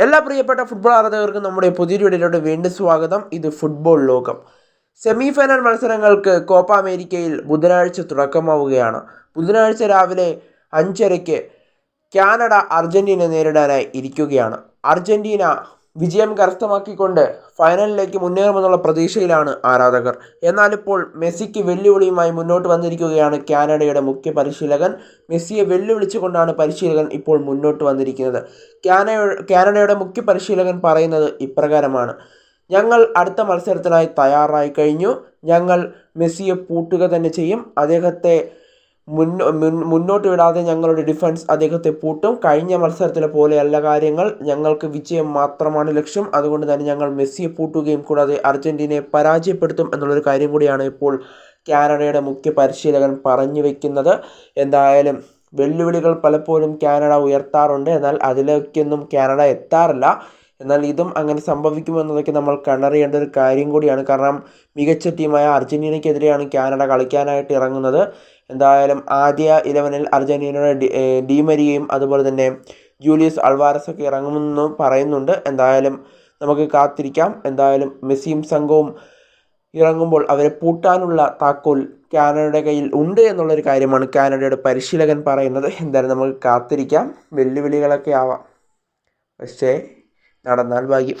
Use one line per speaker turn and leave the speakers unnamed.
എല്ലാ പ്രിയപ്പെട്ട ഫുട്ബോൾ ആരാധകർക്കും നമ്മുടെ പുതിയൊരു വീഡിയോയിലോട്ട് വീണ്ടും സ്വാഗതം. ഇത് ഫുട്ബോൾ ലോകം. സെമി ഫൈനൽ മത്സരങ്ങൾക്ക് കോപ്പ അമേരിക്കയിൽ ബുധനാഴ്ച തുടക്കമാവുകയാണ്. ബുധനാഴ്ച രാവിലെ അഞ്ചരയ്ക്ക് കാനഡ അർജന്റീന നേരിടാനായി ഇരിക്കുകയാണ്. അർജന്റീന വിജയം കരസ്ഥമാക്കിക്കൊണ്ട് ഫൈനലിലേക്ക് മുന്നേറുമെന്നുള്ള പ്രതീക്ഷയിലാണ് ആരാധകർ. എന്നാൽ ഇപ്പോൾ മെസ്സിക്ക് വെല്ലുവിളിയുമായി മുന്നോട്ട് വന്നിരിക്കുകയാണ് കാനഡയുടെ മുഖ്യ പരിശീലകൻ. മെസ്സിയെ വെല്ലുവിളിച്ചുകൊണ്ടാണ് പരിശീലകൻ ഇപ്പോൾ മുന്നോട്ട് വന്നിരിക്കുന്നത്. കാന കാനഡയുടെ മുഖ്യ പരിശീലകൻ പറയുന്നത് ഇപ്രകാരമാണ്. ഞങ്ങൾ അടുത്ത മത്സരത്തിനായി തയ്യാറായി കഴിഞ്ഞു. ഞങ്ങൾ മെസ്സിയെ പൂട്ടുക തന്നെ ചെയ്യും. അദ്ദേഹത്തെ മുന്നോട്ട് വിടാതെ ഞങ്ങളുടെ ഡിഫൻസ് അദ്ദേഹത്തെ പൂട്ടും. കഴിഞ്ഞ മത്സരത്തിലെ പോലെയല്ല കാര്യങ്ങൾ. ഞങ്ങൾക്ക് വിജയം മാത്രമാണ് ലക്ഷ്യം. അതുകൊണ്ട് തന്നെ ഞങ്ങൾ മെസ്സിയെ പൂട്ടുകയും കൂടാതെ അർജന്റീനയെ പരാജയപ്പെടുത്തും എന്നുള്ളൊരു കാര്യം കൂടിയാണ് ഇപ്പോൾ കാനഡയുടെ മുഖ്യ പരിശീലകൻ പറഞ്ഞു വെക്കുന്നത്. എന്തായാലും വെല്ലുവിളികൾ പലപ്പോഴും കാനഡ ഉയർത്താറുണ്ട്. എന്നാൽ അതിലേക്കൊന്നും കാനഡ എത്താറില്ല. എന്നാൽ ഇതും അങ്ങനെ സംഭവിക്കുമെന്നതൊക്കെ നമ്മൾ കണ്ടറിയേണ്ട ഒരു കാര്യം കൂടിയാണ്. കാരണം മികച്ച ടീമായ അർജന്റീനയ്ക്കെതിരെയാണ് കാനഡ കളിക്കാനായിട്ട് ഇറങ്ങുന്നത്. എന്തായാലും ആദ്യ ഇലവനിൽ അർജന്റീനയുടെ ഡി ഏ, ഡിമരിയയും അതുപോലെ തന്നെ ജൂലിയസ് അൾവാരസ് ഒക്കെ ഇറങ്ങുമെന്ന് പറയുന്നുണ്ട്. എന്തായാലും നമുക്ക് കാത്തിരിക്കാം. എന്തായാലും മെസ്സിയും സംഘവും ഇറങ്ങുമ്പോൾ അവരെ പൂട്ടാനുള്ള താക്കോൽ കാനഡയുടെ കയ്യിൽ ഉണ്ട് എന്നുള്ളൊരു കാര്യമാണ് കാനഡയുടെ പരിശീലകൻ പറയുന്നത്. എന്തായാലും നമുക്ക് കാത്തിരിക്കാം. വെല്ലുവിളികളൊക്കെ ആവാം. പക്ഷേ നടന്നാൽ ഭാഗ്യം.